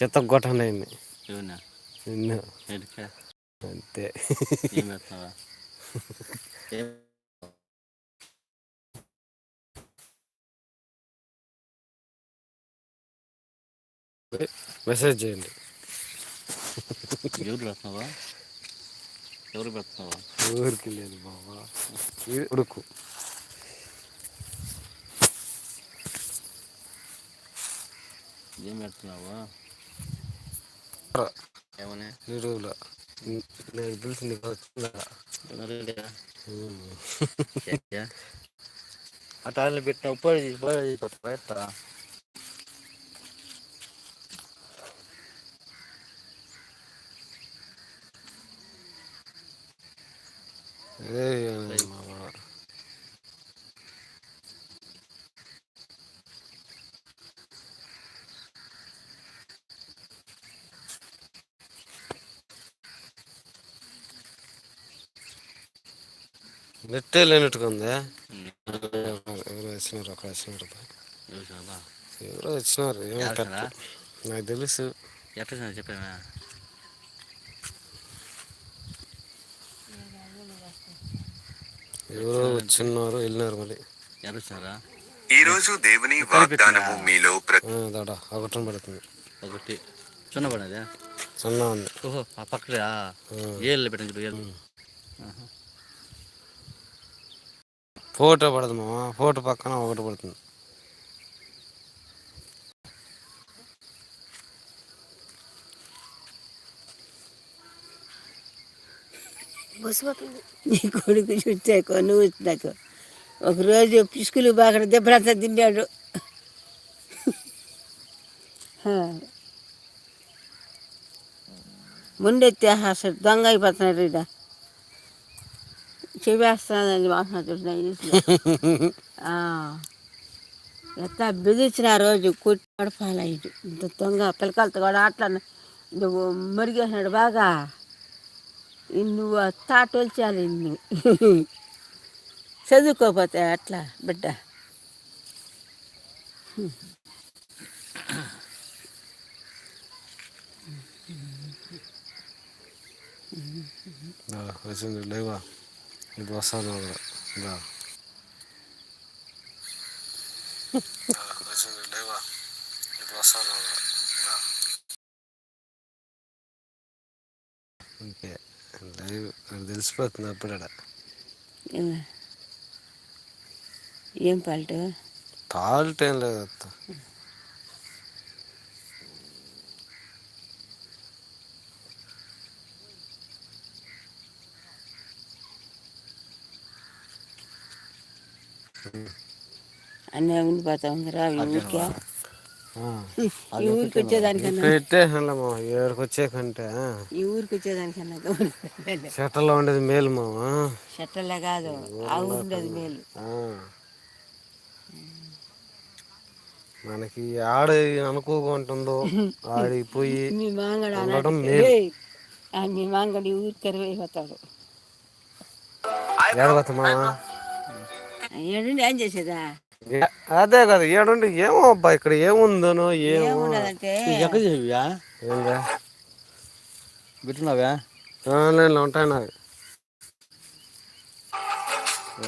చెత్త ఎడికా అంతే. పెడతావా మెసేజ్ చేయండి. ఎవరు పెడుతున్నావా? ఎవరు పెడుతున్నావా? ఊరికి లేదు బాబా ఉడుకు. ఏం పెడుతున్నావా? ఏమని నిరువుల నేను పిలిచింది వచ్చిందా ఎవరులేరా? ఆ టాయిలెట్ పెట్టిన ఉపాధి ఉపాధి పెడతా అదే నెట్టే లేనట్టుగా ఉందా. ఎవరో వచ్చినారు ఒక వచ్చినారు ఎవరో వచ్చినారు ఏమో నాకు తెలుసు. ఎట్లా చెప్పానా ఎవరో వచ్చిన్నారు వెళ్ళినారు మళ్ళీ. ఎవరు వచ్చినారా ఈ రోజు దేవుని వాగ్దానము మీలో దాడా ఒకటం పడుతుంది. ఒకటి. చిన్నపడేదా సన్నా ఉంది. ఓహో ఆ పక్కడా ఏళ్ళు పెట్టండి ఏళ్ళు. ఫోటో పడదు మామ. ఫోటో పక్కన ఒకటి పడుతుంది. నీ కొడుకు చూచాకో నువ్వు వచ్చినాకో ఒకరోజు పిసుకులు బాగా దెబ్బలంతా తిన్నాడు. ముండెత్తే ముందెత్తే అసలు దొంగ అయిపోతున్నాడు ఇడా చెవేస్తానని వాసన చూసిన ఎంత బెదిరించిన ఆ రోజు కొట్టి పాలయ్యాడు ఇంత దొంగ పిల్లకాయలతో కూడా అట్లా నువ్వు మరిగేసినాడు బాగా నువ్వు తాటొల్చాలి నువ్వు చదువుకోపోతే అట్లా బిడ్డ లేవా దా, వచ్చింది లేవా ఇది వస్తాను కూడా దా. అంతే లైవ్ తెలిసిపోతుంది అప్పుడ ఏం పల్టు తాల్ట్ ఏం లేదు అన్నీ ఉండిపోతా ఊరికే ఆ. ఈ ఊరికి వచ్చేదానికన్నా పెట్టేసానులే మామ ఏడుకి వచ్చే కంటే ఈ ఊరికి వచ్చేదానికన్నా గౌరవం. చెట్టలో ఉండేది మేలు మామ చెట్టలే కాదు ఆ ఊరు ఉండేది మేలు ఆ. మనకి ఆడ అనుకోకుంటుందో ఆడికి పోయి మీ మాంగడ ఉండడం అన్నాడు, మేలు. "ఏయ్, ఆ మీ మాంగడి ఈ ఊరికి కరివైపోతాడు మామ ఏడుండి ఏం చేసేదా? అదే కదా ఏడుండి. ఏమో అబ్బా ఇక్కడ ఏముందనో ఏమో. ఏముండదంటే. ఎక్కడ చేసివా ఏందా? పెట్టున్నావా ఆన్లైన్లో ఉంటాయి నాకు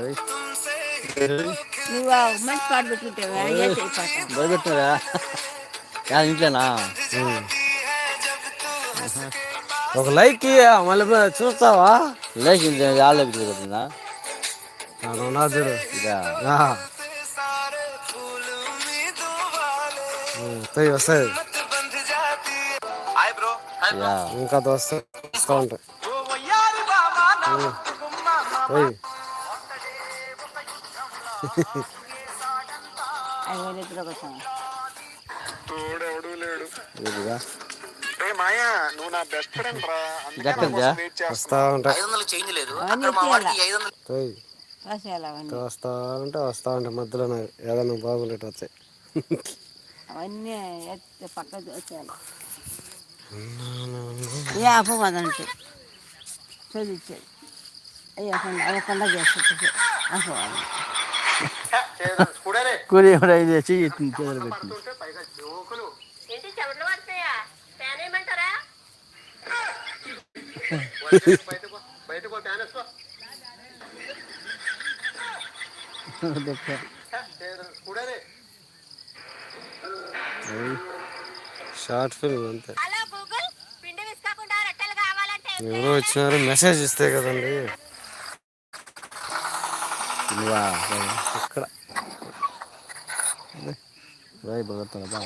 ఏయ్. నువ్వు మంచి పాట పెట్టుకుంటావా? యా ఇంట్లోనా? ఒక లైక్ మళ్ళీ చూస్తావా? లేచి ఆళ్ళ పోయి వస్తాయి యా ఇంకా వస్తూ ఉంటాయి ఇదిగా వస్తూ ఉంటాయి వస్తా ఉంటే వస్తా ఉంటే మధ్యలో ఏదైనా బాగుండేటి వచ్చాయి. అవన్నీ పక్క ఏ అపవాదంటే చదివించాడు అవ్వకుండా షార్ట్ ఫిల్మ్ అంతే. హలో గూగుల్ పిండి విసుకకుండా రొట్టెలు కావాలంటే ఎవరో వచ్చినారు మెసేజ్ ఇస్తే కదండి. ఇక్కడ. రాయి బగతాను బా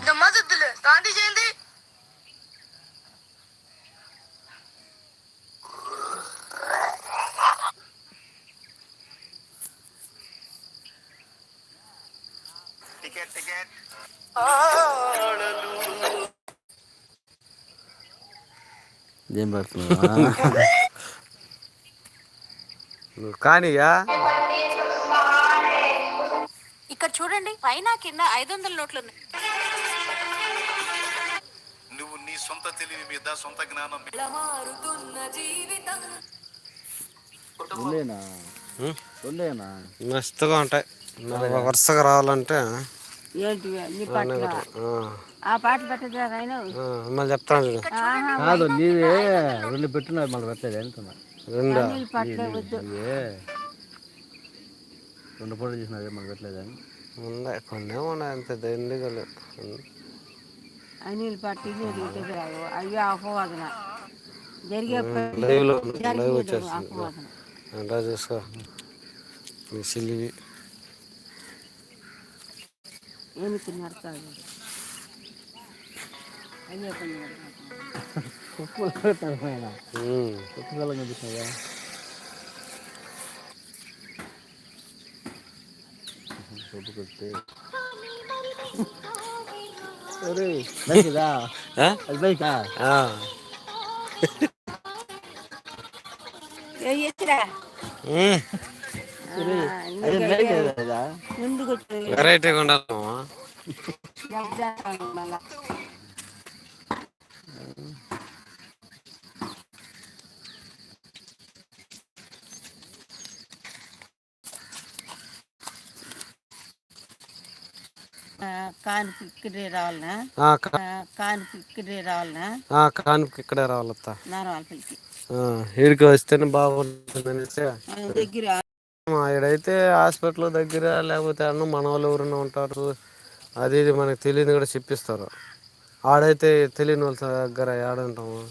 టికెట్ టికెట్. ఏం కానీయా ఇక్కడ చూడండి పైన కింద ఐదు వందల నోట్లు ఉన్నాయి. నువ్వు నీ సొంత తెలివి మీద సొంత జ్ఞానం మస్తుగా ఉంటాయి. వరుసగా రావాలంటే ఏంటి నీ పట్ల? ఆ, ఆ పాటలు పెట్టదా ఆయన? ఆ, మళ్ళీ చెప్తాను చూడు. కాదు నీవే రెండు పెట్టున్నారు మళ్ళీ పెట్టలేదు అంటున్నా రెండా? పట్ల రెండు ఫోటోలు చేసినావే మళ్ళీ పెట్టలేదని ఉన్నాయి కొన్ని ఉన్నాయి అంతే దండిగా లేవు. అనిల్ పట్టి అయ్యో అపవాదన. జరిగే లైవ్లో లైవ్ వచ్చేస్తుంది చూసుకో. మీ సిల్లివి. ఏమి తిన్నారు కాదు అయ్యో పని పడుతుంది. కుక్కలు పెట్టారు ఆయన ఉమ్. కుక్కలు కనిపిస్తున్నాయా సొప్పు కొట్టి బైక్ ఇదా ఆ? అది బైకా ఆ. ఏ ఎత్తురా వెరైటీగా మళ్ళా కానుక ఇక్కడే రావాలనా? ఆ, కా- కానుక ఇక్కడే రావాలనా? ఆ, కానుక ఇక్కడే రావాలత్త. నారవాళ్ళకి ఈడికి వస్తేనే బాగుంటుంది అనేసి దగ్గర మా ఈడైతే హాస్పిటల్ దగ్గర లేకపోతే అన్న మన వాళ్ళు ఎవరైనా ఉంటారు అది ఇది మనకు తెలియదు కూడా చెప్పిస్తారు. ఆడైతే తెలియని వాళ్ళ దగ్గర ఆడుంటాము. ఉంటుంది.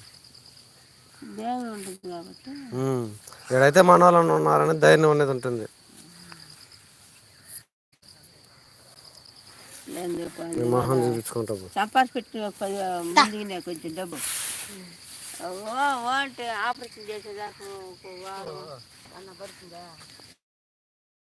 ఈడైతే మన వాళ్ళు ఉన్నారని ధైర్యం అనేది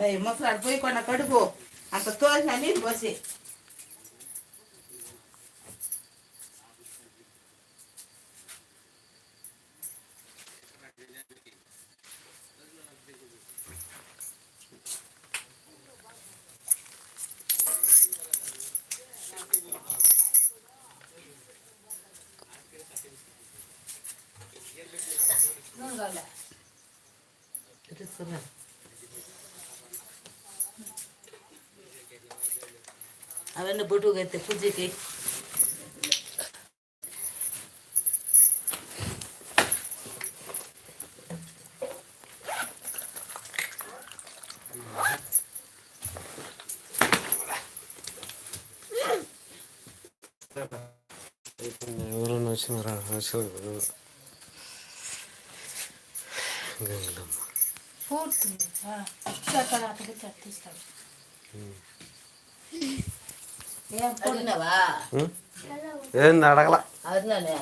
ముసలాడు పోయి కొన్న కడుపు. అంత తోసిన నీళ్ళు పోసి. అవన్నీ బొట్టుగా అయితే పూజకి ఎవరైనా వచ్చినారా? గంగలమ్మ అడిగినావా ఏంది అడగల అడిగినానే